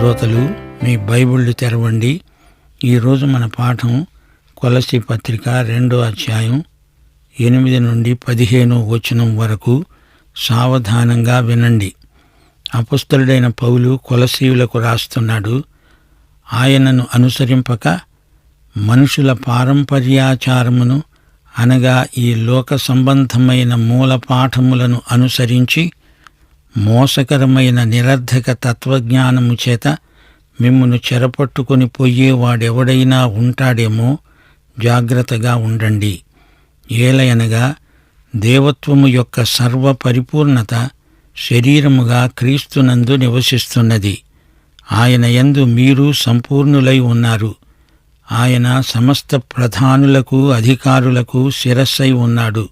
శ్రోతలు మీ బైబిళ్ళు తెరవండి. ఈరోజు మన పాఠం కొలసి పత్రిక రెండో అధ్యాయం ఎనిమిది నుండి పదిహేనో వచనం వరకు సావధానంగా వినండి. అపుస్తలుడైన పౌలు కొలసీయులకు రాస్తున్నాడు ఆయనను అనుసరింపక మనుషుల పారంపర్యాచారమును అనగా ఈ లోక సంబంధమైన మూల పాఠములను అనుసరించి మోసకరమైన నిరర్ధక తత్వజ్ఞానము చేత మిమ్మును చెరపట్టుకొని పోయేవాడెవడైనా ఉంటాడేమో జాగ్రత్తగా ఉండండి. ఏలయనగా దేవత్వము యొక్క సర్వ పరిపూర్ణత శరీరముగా క్రీస్తునందు నివసిస్తున్నది. ఆయన యందు మీరు సంపూర్ణులై ఉన్నారు. ఆయన సమస్త ప్రధానులకు అధికారులకు శిరస్సై ఉన్నాడు.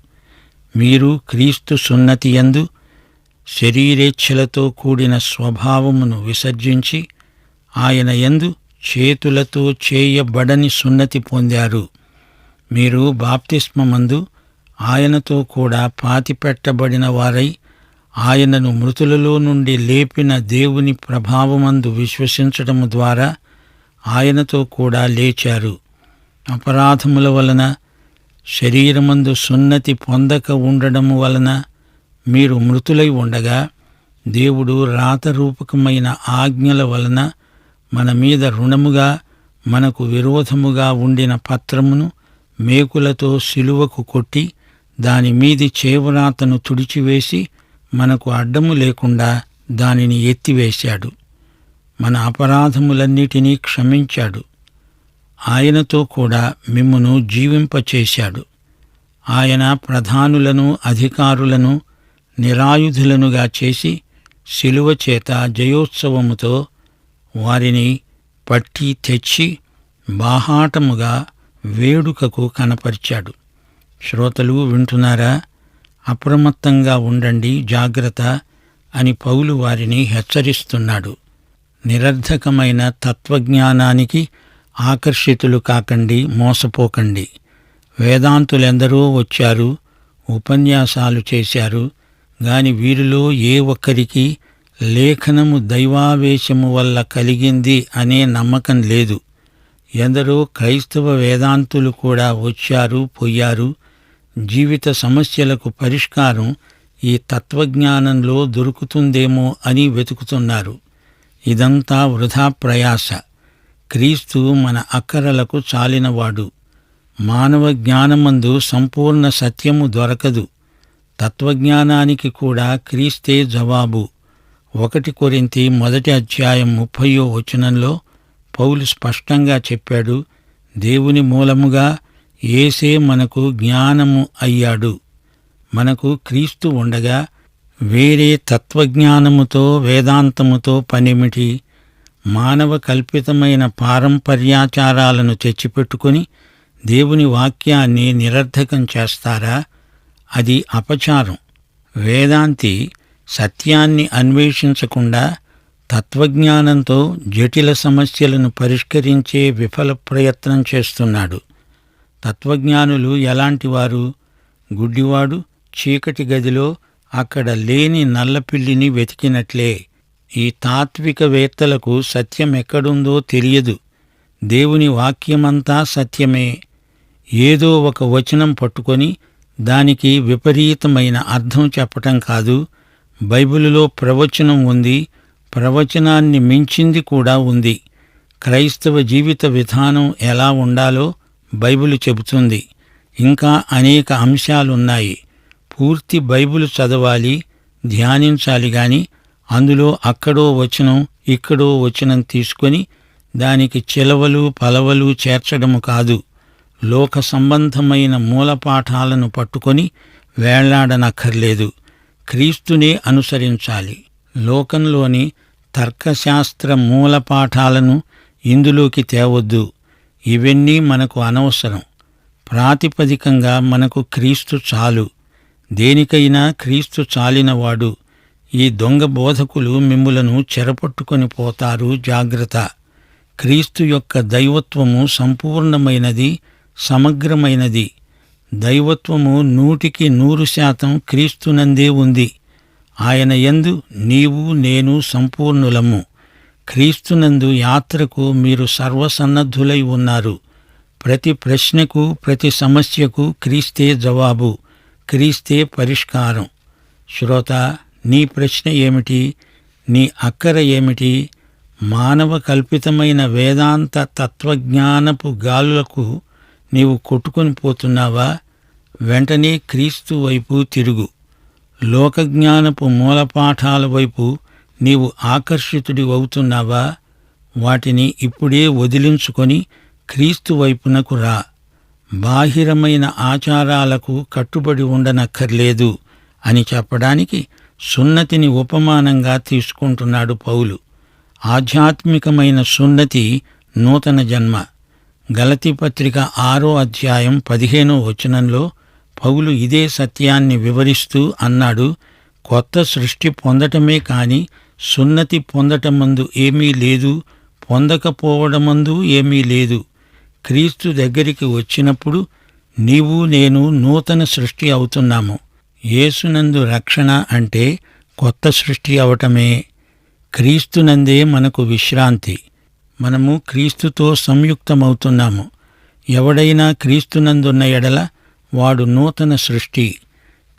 మీరు క్రీస్తు సున్నతి యందు శరీరేచ్ఛలతో కూడిన స్వభావమును విసర్జించి ఆయన యందు చేతులతో చేయబడని సున్నతి పొందారు. మీరు బాప్తిస్మమందు ఆయనతో కూడా పాతిపెట్టబడిన వారై ఆయనను మృతులలో నుండి లేపిన దేవుని ప్రభావమందు విశ్వసించటము ద్వారా ఆయనతో కూడా లేచారు. అపరాధముల వలన శరీరమందు సున్నతి పొందక ఉండడము వలన మీరు మృతులై ఉండగా దేవుడు రాతరూపకమైన ఆజ్ఞల వలన మన మీద రుణముగా మనకు విరోధముగా ఉండిన పత్రమును మేకులతో సిలువకు కొట్టి దాని మీది చేవరాతను తుడిచివేసి మనకు అడ్డము లేకుండా దానిని ఎత్తివేశాడు. మన అపరాధములన్నిటినీ క్షమించాడు. ఆయనతో కూడా మిమ్మును జీవింపచేశాడు. ఆయన ప్రధానులను అధికారులను నిరాయుధులనుగా చేసి శిలువ చేత జయోత్సవముతో వారిని పట్టి తెచ్చి బాహాటముగా వేడుకకు కనపరిచాడు. శ్రోతలు వింటున్నారా? అప్రమత్తంగా ఉండండి జాగ్రత్త అని పౌలు వారిని హెచ్చరిస్తున్నాడు. నిరర్ధకమైన తత్వజ్ఞానానికి ఆకర్షితులు కాకండి మోసపోకండి. వేదాంతులెందరో వచ్చారు ఉపన్యాసాలు చేశారు గాని వీరిలో ఏ ఒక్కరికి లేఖనము దైవావేశము వల్ల కలిగింది అనే నమ్మకం లేదు. ఎందరో క్రైస్తవ వేదాంతులు కూడా వచ్చారు పోయారు. జీవిత సమస్యలకు పరిష్కారం ఈ తత్వజ్ఞానంలో దొరుకుతుందేమో అని వెతుకుతున్నారు. ఇదంతా వృధా ప్రయాస. క్రీస్తు మన అక్కరలకు చాలినవాడు. మానవ జ్ఞానమందు సంపూర్ణ సత్యము దొరకదు. తత్వజ్ఞానానికి కూడా క్రీస్తే జవాబు. ఒకటి కొరింతి మొదటి అధ్యాయం ముప్పయో వచనంలో పౌలు స్పష్టంగా చెప్పాడు దేవుని మూలముగా ఏసే మనకు జ్ఞానము అయ్యాడు. మనకు క్రీస్తు ఉండగా వేరే తత్వజ్ఞానముతో వేదాంతముతో పనిమిటి మానవ కల్పితమైన పారంపర్యాచారాలను తెచ్చిపెట్టుకుని దేవుని వాక్యాన్ని నిరర్ధకం చేస్తారా? అది అపచారం. వేదాంతి సత్యాన్ని అన్వేషించకుండా తత్వజ్ఞానంతో జటిల సమస్యలను పరిష్కరించే విఫల ప్రయత్నం చేస్తున్నాడు. తత్వజ్ఞానులు ఎలాంటివారు గుడ్డివాడు చీకటి గదిలో అక్కడ లేని నల్లపిల్లిని వెతికినట్లే. ఈ తాత్వికవేత్తలకు సత్యం ఎక్కడుందో తెలియదు. దేవుని వాక్యమంతా సత్యమే. ఏదో ఒక వచనం పట్టుకొని దానికి విపరీతమైన అర్థం చెప్పటం కాదు. బైబిలులో ప్రవచనం ఉంది. ప్రవచనాన్ని మించింది కూడా ఉంది. క్రైస్తవ జీవిత విధానం ఎలా ఉండాలో బైబిలు చెబుతుంది. ఇంకా అనేక అంశాలున్నాయి. పూర్తి బైబిల్ చదవాలి ధ్యానించాలి గాని అందులో అక్కడో వచనం ఇక్కడో వచనం తీసుకొని దానికి చిలవలు పలవలు చేర్చడము కాదు. లోక సంబంధమైన మూలపాఠాలను పట్టుకొని వేళ్ళాడనక్కర్లేదు. క్రీస్తునే అనుసరించాలి. లోకంలోని తర్కశాస్త్ర మూలపాఠాలను ఇందులోకి తేవద్దు. ఇవన్నీ మనకు అనవసరం. ప్రాతిపదికంగా మనకు క్రీస్తు చాలు. దేనికైనా క్రీస్తు చాలినవాడు. ఈ దొంగ బోధకులు మిమ్ములను చెరపట్టుకొని పోతారు జాగ్రత్త. క్రీస్తు యొక్క దైవత్వము సంపూర్ణమైనది సమగ్రమైనది. దైవత్వము నూటికి నూరు శాతం క్రీస్తునందే ఉంది. ఆయన యందు నీవు నేను సంపూర్ణులము. క్రీస్తునందు యాత్రకు మీరు సర్వసన్నద్ధులై ఉన్నారు. ప్రతి ప్రశ్నకు ప్రతి సమస్యకు క్రీస్తే జవాబు క్రీస్తే పరిష్కారం. శ్రోత నీ ప్రశ్న ఏమిటి? నీ అక్కర ఏమిటి? మానవ కల్పితమైన వేదాంత తత్వజ్ఞానపు గాలులకు నీవు కొట్టుకొని పోతున్నావా? వెంటనే క్రీస్తు వైపు తిరుగు. లోకజ్ఞానపు మూలపాఠాల వైపు నీవు ఆకర్షితుడి అవుతున్నావా? వాటిని ఇప్పుడే వదిలించుకొని క్రీస్తు వైపునకు రా. బాహిరమైన ఆచారాలకు కట్టుబడి ఉండనక్కర్లేదు అని చెప్పడానికి సున్నతిని ఉపమానంగా తీసుకుంటున్నాడు పౌలు. ఆధ్యాత్మికమైన సున్నతి నూతన జన్మ. గలతి పత్రిక ఆరో అధ్యాయం పదిహేనో వచనంలో పౌలు ఇదే సత్యాన్ని వివరిస్తూ అన్నాడు కొత్త సృష్టి పొందటమే కాని సున్నతి పొందటమందు ఏమీ లేదు పొందకపోవడమందు ఏమీ లేదు. క్రీస్తు దగ్గరికి వచ్చినప్పుడు నీవు నేను నూతన సృష్టి అవుతున్నాము. యేసునందు రక్షణ అంటే కొత్త సృష్టి అవటమే. క్రీస్తునందే మనకు విశ్రాంతి. మనము క్రీస్తుతో సంయుక్తమవుతున్నాము. ఎవడైనా క్రీస్తునందున్న ఎడల వాడు నూతన సృష్టి.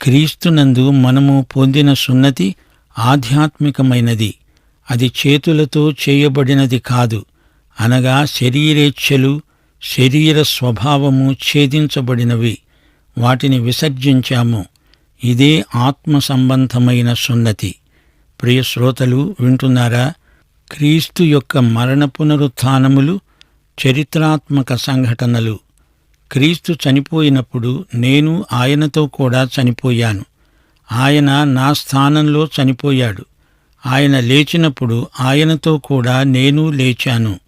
క్రీస్తునందు మనము పొందిన సున్నతి ఆధ్యాత్మికమైనది. అది చేతులతో చేయబడినది కాదు. అనగా శరీరేచ్ఛలు శరీర స్వభావము ఛేదించబడినవి. వాటిని విసర్జించాము. ఇదే ఆత్మ సంబంధమైన సున్నతి. ప్రియ శ్రోతలు వింటున్నారా? క్రీస్తు యొక్క మరణ పునరుత్థానములు చరిత్రాత్మక సంఘటనలు. క్రీస్తు చనిపోయినప్పుడు నేను ఆయనతో కూడా చనిపోయాను. ఆయన నా స్థానంలో చనిపోయాడు. ఆయన లేచినప్పుడు ఆయనతో కూడా నేను లేచాను.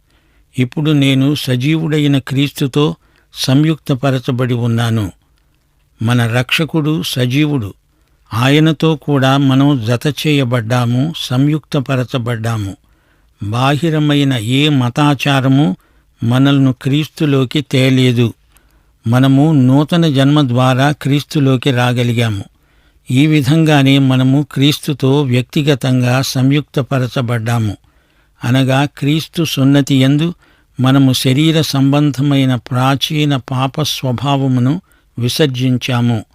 ఇప్పుడు నేను సజీవుడైన క్రీస్తుతో సంయుక్తపరచబడి ఉన్నాను. మన రక్షకుడు సజీవుడు. ఆయనతో కూడా మనం జత చేయబడ్డాము సంయుక్తపరచబడ్డాము. బాహిరమైన ఏ మతాచారము మనల్ని క్రీస్తులోకి తేలేదు. మనము నూతన జన్మ ద్వారా క్రీస్తులోకి రాగలిగాము. ఈ విధంగానే మనము క్రీస్తుతో వ్యక్తిగతంగా సంయుక్తపరచబడ్డాము. అనగా క్రీస్తు సున్నతి ఎందు మనము శరీర సంబంధమైన ప్రాచీన పాప స్వభావమును విసర్జించాము.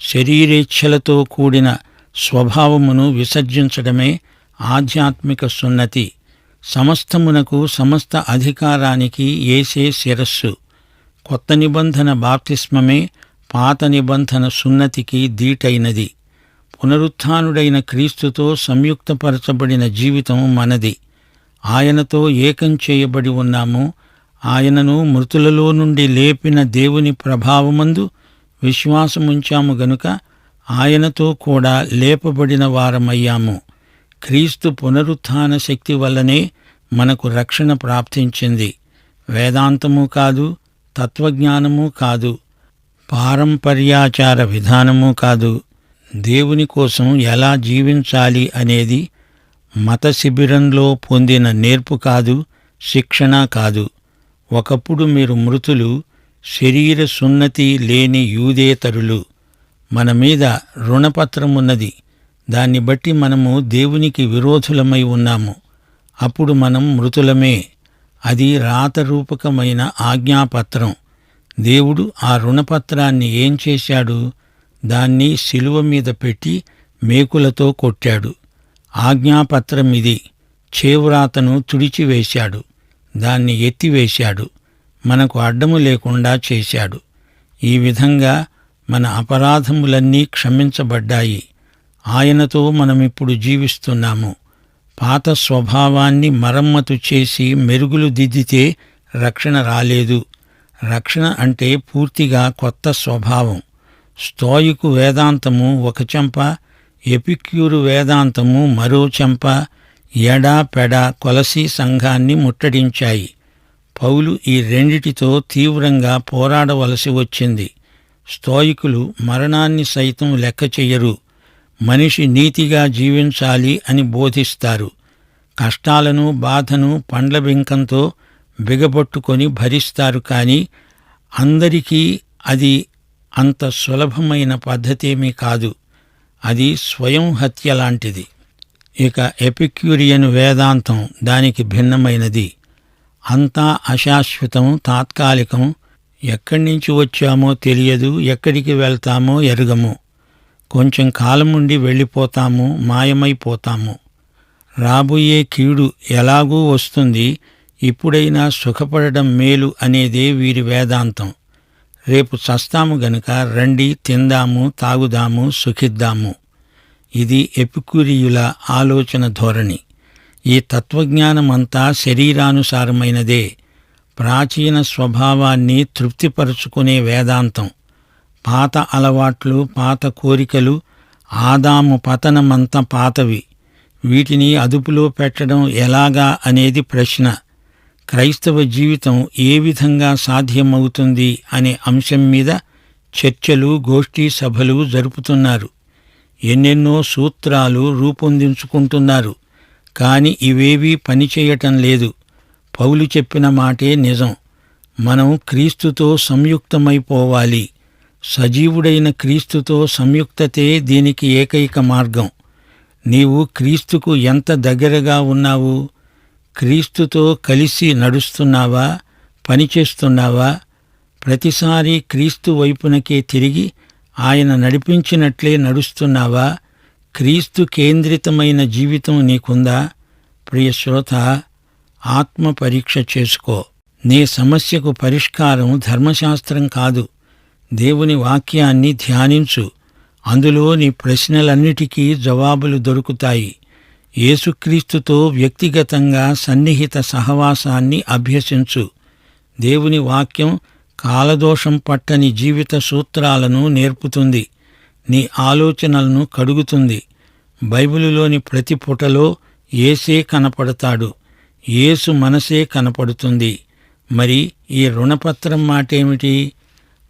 శరీరేచ్ఛలతో కూడిన స్వభావమును విసర్జించడమే ఆధ్యాత్మిక సున్నతి. సమస్తమునకు సమస్త అధికారానికి ఏసే శిరస్సు. కొత్త నిబంధన బాప్తిస్మమే పాత నిబంధన సున్నతికి దీటైనది పునరుత్డైన క్రీస్తుతో సంయుక్తపరచబడిన జీవితం మనది. ఆయనతో ఏకం చేయబడి ఉన్నాము. ఆయనను మృతులలో నుండి లేపిన దేవుని ప్రభావమందు విశ్వాసముంచాము గనుక ఆయనతో కూడా లేపబడిన వారమయ్యాము. క్రీస్తు పునరుత్థాన శక్తి వల్లనే మనకు రక్షణ ప్రాప్తించింది. వేదాంతము కాదు తత్వజ్ఞానము కాదు పారంపర్యాచార విధానము కాదు. దేవుని కోసం ఎలా జీవించాలి అనేది మత శిబిరంలో పొందిన నేర్పు కాదు శిక్షణ కాదు. ఒకప్పుడు మీరు మృతులు శరీర సున్నతి లేని యూదేతరులు. మన మీద రుణపత్రమున్నది. దాన్ని బట్టి మనము దేవునికి విరోధులమై ఉన్నాము. అప్పుడు మనం మృతులమే. అది రాతరూపకమైన ఆజ్ఞాపత్రం. దేవుడు ఆ రుణపత్రాన్ని ఏం చేశాడు? దాన్ని శిలువ మీద పెట్టి మేకులతో కొట్టాడు. ఆజ్ఞాపత్రం ఇది. చేవ్రాతను తుడిచివేశాడు. దాన్ని ఎత్తివేశాడు. మనకు అడ్డము లేకుండా చేశాడు. ఈ విధంగా మన అపరాధములన్నీ క్షమించబడ్డాయి. ఆయనతో మనమిప్పుడు జీవిస్తున్నాము. పాత స్వభావాన్ని మరమ్మతు చేసి మెరుగులు దిద్దితే రక్షణ రాలేదు. రక్షణ అంటే పూర్తిగా కొత్త స్వభావం. స్తోయికు వేదాంతము ఒక చెంప ఎపిక్యూరు వేదాంతము మరో చెంప ఎడా పెడ కొలసి సంఘాన్ని ముట్టడించాయి. పౌలు ఈ రెండిటితో తీవ్రంగా పోరాడవలసి వచ్చింది. స్తోయికులు మరణాన్ని సైతం లెక్క చెయ్యరు. మనిషి నీతిగా జీవించాలి అని బోధిస్తారు. కష్టాలను బాధను పండ్ల బింకంతో బిగబొట్టుకొని భరిస్తారు కానీ అందరికీ అది అంత సులభమైన పద్ధతేమీ కాదు. అది స్వయం హత్య లాంటిది. ఇక ఎపిక్యూరియన్ వేదాంతం దానికి భిన్నమైనది. అంతా అశాశ్వతం తాత్కాలికం. ఎక్కడి నుంచి వచ్చామో తెలియదు ఎక్కడికి వెళ్తామో ఎరుగము. కొంచెం కాలం నుండి వెళ్ళిపోతాము మాయమైపోతాము. రాబోయే కీడు ఎలాగూ వస్తుంది ఇప్పుడైనా సుఖపడడం మేలు అనేదే వీరి వేదాంతం. రేపు చస్తాము గనుక రండి తిందాము తాగుదాము సుఖిద్దాము. ఇది ఎపికురియుల ఆలోచన ధోరణి. ఈ తత్వజ్ఞానమంతా శరీరానుసారమైనదే. ప్రాచీన స్వభావాన్ని తృప్తిపరుచుకునే వేదాంతం. పాత అలవాట్లు పాత కోరికలు ఆదాము పతనమంత పాతవి. వీటిని అదుపులో పెట్టడం ఎలాగా అనేది ప్రశ్న. క్రైస్తవ జీవితం ఏ విధంగా సాధ్యమవుతుంది అనే అంశం మీద చర్చలు గోష్ఠీ సభలు జరుపుతున్నారు. ఎన్నెన్నో సూత్రాలు రూపొందించుకుంటున్నారు. కాని ఇవేవీ పనిచేయటం లేదు. పౌలు చెప్పిన మాటే నిజం. మనం క్రీస్తుతో సంయుక్తమైపోవాలి. సజీవుడైన క్రీస్తుతో సంయుక్తతే దీనికి ఏకైక మార్గం. నీవు క్రీస్తుకు ఎంత దగ్గరగా ఉన్నావు? క్రీస్తుతో కలిసి నడుస్తున్నావా? పనిచేస్తున్నావా? ప్రతిసారి క్రీస్తు వైపునకే తిరిగి ఆయన నడిపించినట్లే నడుస్తున్నావా? క్రీస్తు కేంద్రితమైన జీవితం నీకుందా? ప్రియ శ్రోత ఆత్మ పరీక్ష చేసుకో. నీ సమస్యకు పరిష్కారం ధర్మశాస్త్రం కాదు. దేవుని వాక్యాన్ని ధ్యానించు. అందులో నీ ప్రశ్నలన్నిటికీ జవాబులు దొరుకుతాయి. యేసుక్రీస్తుతో వ్యక్తిగతంగా సన్నిహిత సహవాసాన్ని అభ్యసించు. దేవుని వాక్యం కాలదోషం పట్టని జీవిత సూత్రాలను నేర్పుతుంది. నీ ఆలోచనలను కడుగుతుంది. బైబిలులోని ప్రతి పుటలో ఏసే కనపడతాడు. ఏసు మనసే కనపడుతుంది. మరి ఈ రుణపత్రం మాటేమిటి?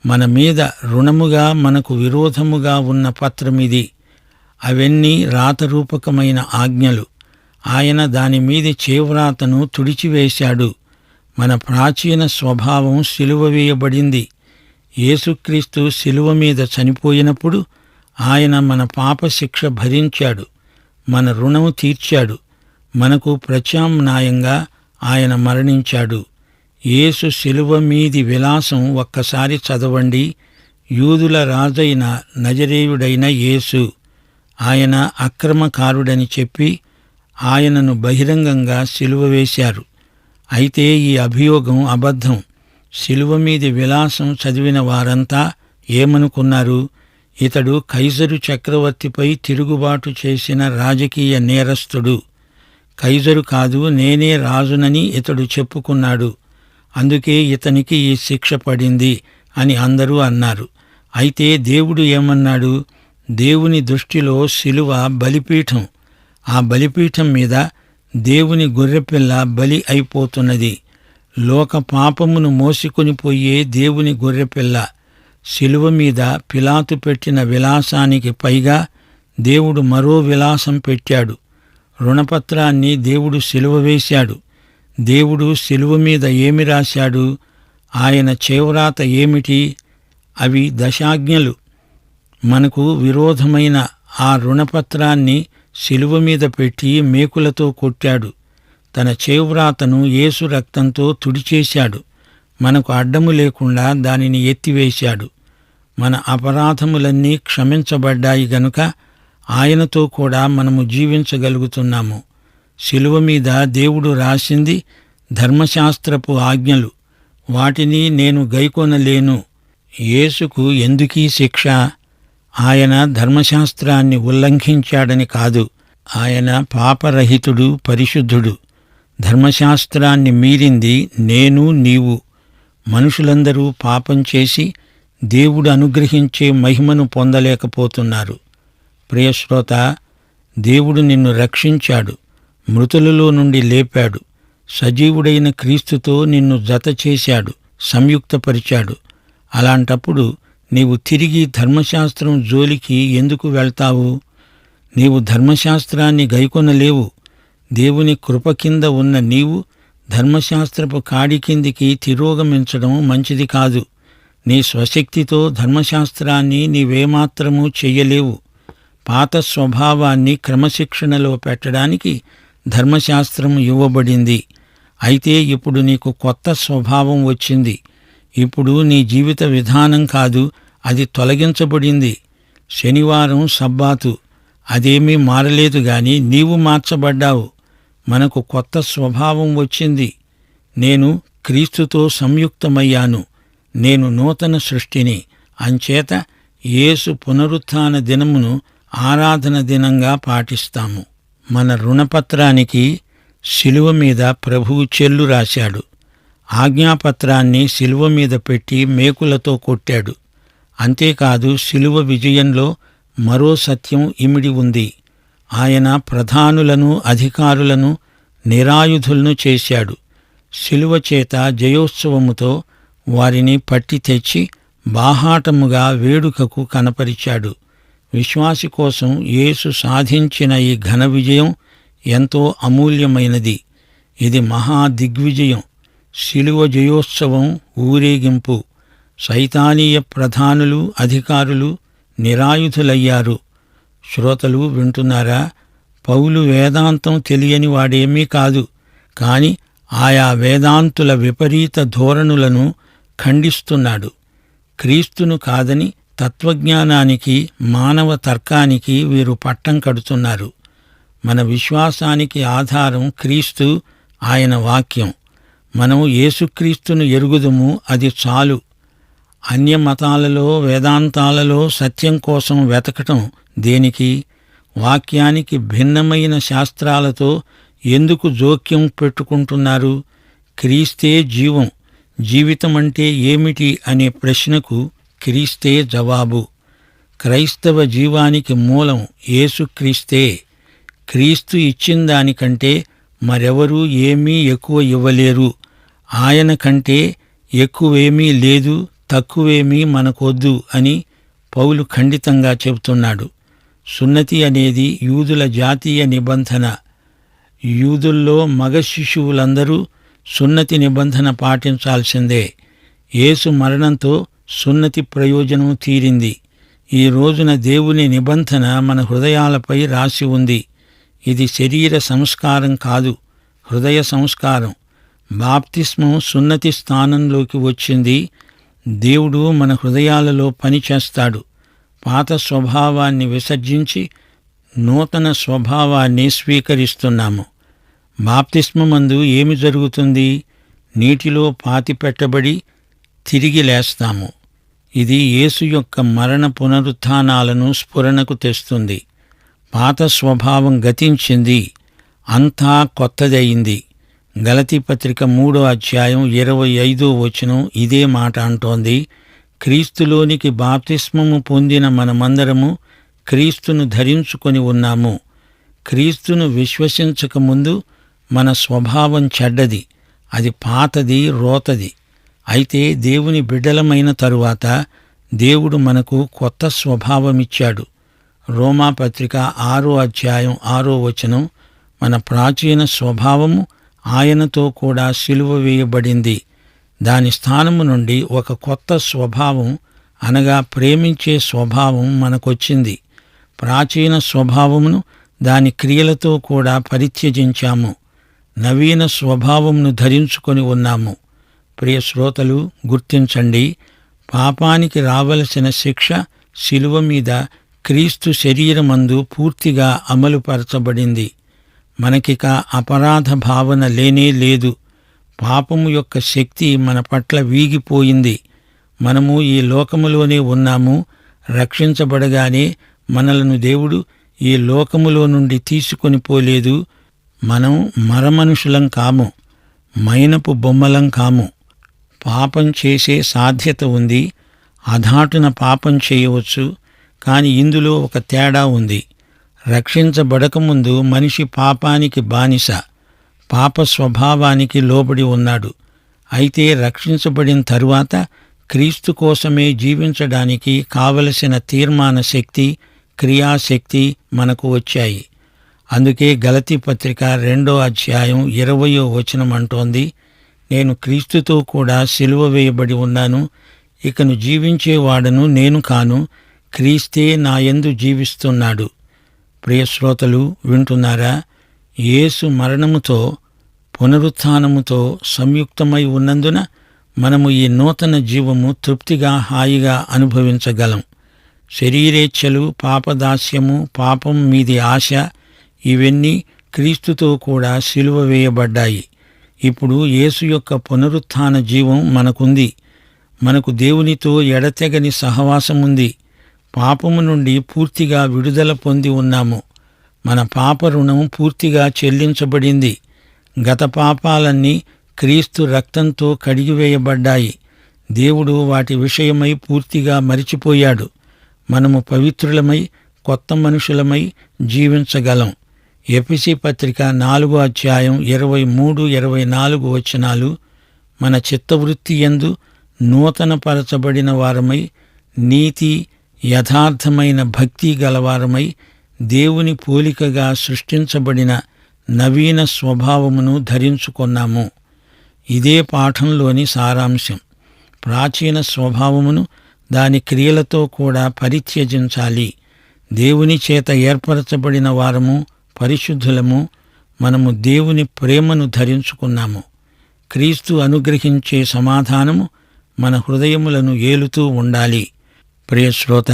మన మీద రుణముగా మనకు విరోధముగా ఉన్న పత్రమిది. అవన్నీ రాతరూపకమైన ఆజ్ఞలు. ఆయన దాని మీది చేవ్రాతను తుడిచివేశాడు. మన ప్రాచీన స్వభావం సిలువ వేయబడింది. యేసుక్రీస్తు శిలువ మీద చనిపోయినప్పుడు ఆయన మన పాప శిక్ష భరించాడు. మన రుణము తీర్చాడు. మనకు ప్రత్యామ్నాయంగా ఆయన మరణించాడు. యేసు శిలువ మీది విలాసం ఒక్కసారి చదవండి. యూదుల రాజైన నజరేయుడైన యేసు ఆయన అక్రమకారుడని చెప్పి ఆయనను బహిరంగంగా సిలువ వేశారు. అయితే ఈ అభియోగం అబద్ధం. శిలువ మీది విలాసం చదివిన వారంతా ఏమనుకున్నారు? ఇతడు కైజరు చక్రవర్తిపై తిరుగుబాటు చేసిన రాజకీయ నేరస్తుడు. కైజరు కాదు నేనే రాజునని ఇతడు చెప్పుకున్నాడు. అందుకే ఇతనికి ఈ శిక్ష పడింది అని అందరూ అన్నారు. అయితే దేవుడు ఏమన్నాడు? దేవుని దృష్టిలో శిలువ బలిపీఠం. ఆ బలిపీఠం మీద దేవుని గొర్రెపిల్ల బలి అయిపోతున్నది. లోక పాపమును మోసుకొని పోయే దేవుని గొర్రెపిల్ల. శిలువ మీద పిలాతు పెట్టిన విలాసానికి పైగా దేవుడు మరో విలాసం పెట్టాడు. రుణపత్రాన్ని దేవుడు శిలువ వేశాడు. దేవుడు శిలువ మీద ఏమి రాశాడు? ఆయన చేవ్రాత ఏమిటి? అవి దశాజ్ఞలు. మనకు విరోధమైన ఆ రుణపత్రాన్ని శిలువ మీద పెట్టి మేకులతో కొట్టాడు. తన చేవ్రాతను యేసు రక్తంతో తుడిచేశాడు. మనకు అడ్డము లేకుండా దానిని ఎత్తివేశాడు. మన అపరాధములన్నీ క్షమించబడ్డాయి గనుక ఆయనతో కూడా మనము జీవించగలుగుతున్నాము. శిలువ మీద దేవుడు రాసింది ధర్మశాస్త్రపు ఆజ్ఞలు. వాటిని నేను గైకొనలేను. యేసుకు ఎందుకీ శిక్ష? ఆయన ధర్మశాస్త్రాన్ని ఉల్లంఘించాడని కాదు. ఆయన పాపరహితుడు పరిశుద్ధుడు. ధర్మశాస్త్రాన్ని మీరింది నేను నీవు. మనుషులందరూ పాపం చేసి దేవుడు అనుగ్రహించే మహిమను పొందలేకపోతున్నారు. ప్రియశ్రోత దేవుడు నిన్ను రక్షించాడు. మృతులలో నుండి లేపాడు. సజీవుడైన క్రీస్తుతో నిన్ను జత చేశాడు సంయుక్తపరిచాడు. అలాంటప్పుడు నీవు తిరిగి ధర్మశాస్త్రం జోలికి ఎందుకు వెళ్తావు? నీవు ధర్మశాస్త్రాన్ని గైకొనలేవు. దేవుని కృప కింద ఉన్న నీవు ధర్మశాస్త్రపు కాడి కిందికి తిరోగమించడం మంచిది కాదు. నీ స్వశక్తితో ధర్మశాస్త్రాన్ని నీవేమాత్రమూ చెయ్యలేవు పాత స్వభావాన్ని క్రమశిక్షణలో పెట్టడానికి ధర్మశాస్త్రం ఇవ్వబడింది. అయితే ఇప్పుడు నీకు కొత్త స్వభావం వచ్చింది. ఇప్పుడు నీ జీవిత విధానం కాదు అది తొలగించబడింది. శనివారం సబ్బాతు. అదేమీ మారలేదు గాని నీవు మార్చబడ్డావు. మనకు కొత్త స్వభావం వచ్చింది. నేను క్రీస్తుతో సంయుక్తమయ్యాను. నేను నూతన సృష్టిని. అంచేత యేసు పునరుత్థాన దినమును ఆరాధన దినంగా పాటిస్తాము. మన రుణపత్రానికి శిలువ మీద ప్రభువు చెల్లు రాశాడు. ఆజ్ఞాపత్రాన్ని శిలువ మీద పెట్టి మేకులతో కొట్టాడు. అంతేకాదు శిలువ విజయంలో మరో సత్యం ఇమిడి ఉంది. ఆయన ప్రధానులను అధికారులను నిరాయుధులను చేశాడు. శిలువ చేత జయోత్సవముతో వారిని పట్టి తెచ్చి బాహాటముగా వేడుకకు కనపరిచాడు. విశ్వాసి కోసం యేసు సాధించిన ఈ ఘన విజయం ఎంతో అమూల్యమైనది. ఇది మహా దిగ్విజయం. శిలువ జయోత్సవం ఊరేగింపు. సైతానీయ ప్రధానులు అధికారులు నిరాయుధులయ్యారు. శ్రోతలు వింటున్నారా? పౌలు వేదాంతం తెలియని వాడేమీ కాదు. కాని ఆయా వేదాంతుల విపరీత ధోరణులను ఖండిస్తున్నాడు. క్రీస్తును కాదని తత్వజ్ఞానానికి మానవ తర్కానికి వీరు పట్టం కడుతున్నారు. మన విశ్వాసానికి ఆధారం క్రీస్తు ఆయన వాక్యం. మనం యేసుక్రీస్తును ఎరుగుదుము అది చాలు. అన్య మతాలలో వేదాంతాలలో సత్యం కోసం వెతకటం దేనికి? వాక్యానికి భిన్నమైన శాస్త్రాలతో ఎందుకు జోక్యం పెట్టుకుంటున్నారు? క్రీస్తే జీవం జీవితం అంటే ఏమిటి అనే ప్రశ్నకు క్రీస్తే జవాబు. క్రైస్తవ జీవానికి మూలం యేసుక్రీస్తే క్రీస్తు ఇచ్చిన దానికంటే మరెవరూ ఏమీ ఎక్కువ ఇవ్వలేరు. ఆయన కంటే ఎక్కువేమీ లేదు తక్కువేమీ మనకొద్దు అని పౌలు ఖండితంగా చెబుతున్నాడు. సున్నతి అనేది యూదుల జాతీయ నిబంధన. యూదుల్లో మగ శిశువులందరూ సున్నతి నిబంధన పాటించాల్సిందే. యేసు మరణంతో సున్నతి ప్రయోజనం తీరింది. ఈ రోజున దేవుని నిబంధన మన హృదయాలపై రాసి ఉంది. ఇది శరీర సంస్కారం కాదు హృదయ సంస్కారం. బాప్తిస్మం సున్నతి స్థానంలోకి వచ్చింది. దేవుడు మన హృదయాలలో పనిచేస్తాడు పాత స్వభావాన్ని విసర్జించి నూతన స్వభావాన్ని స్వీకరిస్తున్నాము. బాప్తిస్మందు ఏమి జరుగుతుంది? నీటిలో పాతి పెట్టబడి తిరిగి లేస్తాము. ఇది యేసు యొక్క మరణ పునరుత్నాలను స్ఫురణకు తెస్తుంది. పాత స్వభావం గతించింది. అంతా కొత్తదయింది. గలతి పత్రిక మూడో అధ్యాయం ఇరవై ఐదో వచనం ఇదే మాట అంటోంది. క్రీస్తులోనికి బాప్తిస్మము పొందిన మనమందరము క్రీస్తును ధరించుకొని ఉన్నాము. క్రీస్తును విశ్వసించకముందు మన స్వభావం చెడ్డది. అది పాతది రోతది. అయితే దేవుని బిడ్డలమైన తరువాత దేవుడు మనకు కొత్త స్వభావమిచ్చాడు. రోమా పత్రిక ఆరో అధ్యాయం ఆరో వచనం మన ప్రాచీన స్వభావము ఆయనతో కూడా సిలువ వేయబడింది. దాని స్థానము నుండి ఒక కొత్త స్వభావం అనగా ప్రేమించే స్వభావం మనకొచ్చింది. ప్రాచీన స్వభావమును దాని క్రియలతో కూడా పరిత్యజించాము. నవీన స్వభావమును ధరించుకొని ఉన్నాము. ప్రియ శ్రోతలు గుర్తించండి పాపానికి రావలసిన శిక్ష శిలువ మీద క్రీస్తు శరీరమందు పూర్తిగా అమలుపరచబడింది. మనకిక అపరాధ భావన లేనే లేదు. పాపము యొక్క శక్తి మన పట్ల వీగిపోయింది. మనము ఈ లోకములోనే ఉన్నాము. రక్షించబడగానే మనలను దేవుడు ఈ లోకములో నుండి తీసుకొని పోలేదు. మనం మరమనుషులం కాము. మైనపు బొమ్మలం కాము. పాపం చేసే సాధ్యత ఉంది. అధాటున పాపం చేయవచ్చు. కానీ ఇందులో ఒక తేడా ఉంది. రక్షించబడకముందు మనిషి పాపానికి బానిస పాప స్వభావానికి లోబడి ఉన్నాడు. అయితే రక్షించబడిన తరువాత క్రీస్తు కోసమే జీవించడానికి కావలసిన తీర్మాన శక్తి క్రియాశక్తి మనకు వచ్చాయి. అందుకే గలతీ పత్రిక రెండో అధ్యాయం ఇరవయో వచనం అంటోంది. నేను క్రీస్తుతో కూడా సిలువ వేయబడి ఉన్నాను. ఇకను జీవించేవాడను నేను కాను. క్రీస్తే నాయందు జీవిస్తున్నాడు. ప్రియశ్రోతలు వింటున్నారా? యేసు మరణముతో పునరుత్థానముతో సంయుక్తమై ఉన్నందున మనము ఈ నూతన జీవము తృప్తిగా హాయిగా అనుభవించగలం. శరీరేచ్ఛలు పాపదాస్యము పాపం మీది ఆశ ఇవన్నీ క్రీస్తుతో కూడా సిలువ వేయబడ్డాయి. ఇప్పుడు యేసు యొక్క పునరుత్థాన జీవం మనకుంది. మనకు దేవునితో ఎడతెగని సహవాసముంది. పాపము నుండి పూర్తిగా విడుదల పొంది ఉన్నాము. మన పాప రుణం పూర్తిగా చెల్లించబడింది. గత పాపాలన్నీ క్రీస్తు రక్తంతో కడిగివేయబడ్డాయి. దేవుడు వాటి విషయమై పూర్తిగా మరిచిపోయాడు. మనము పవిత్రులమై కొత్త మనుషులమై జీవించగలం. ఎపిసి పత్రిక నాలుగో అధ్యాయం ఇరవై మూడు ఇరవై నాలుగు వచనాలు మన చిత్తవృత్తి ఎందు నూతనపరచబడిన వారమై నీతి యథార్థమైన భక్తి గలవారమై దేవుని పోలికగా సృష్టించబడిన నవీన స్వభావమును ధరించుకున్నాము. ఇదే పాఠంలోని సారాంశం. ప్రాచీన స్వభావమును దాని క్రియలతో కూడా పరిత్యజించాలి. దేవుని చేత ఏర్పరచబడిన వారము పరిశుద్ధులము మనము దేవుని ప్రేమను ధరించుకున్నాము. క్రీస్తు అనుగ్రహించే సమాధానము మన హృదయములను ఏలుతూ ఉండాలి. ప్రియశ్రోత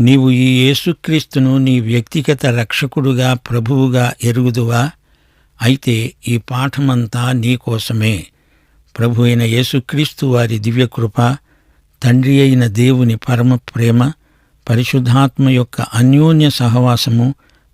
నీవు ఈ యేసుక్రీస్తును నీ వ్యక్తిగత రక్షకుడుగా ప్రభువుగా ఎరుగుదువా? అయితే ఈ పాఠమంతా నీకోసమే ప్రభు అయిన యేసుక్రీస్తు వారి దివ్యకృప తండ్రి అయిన దేవుని పరమ ప్రేమ పరిశుద్ధాత్మ యొక్క అన్యోన్య సహవాసము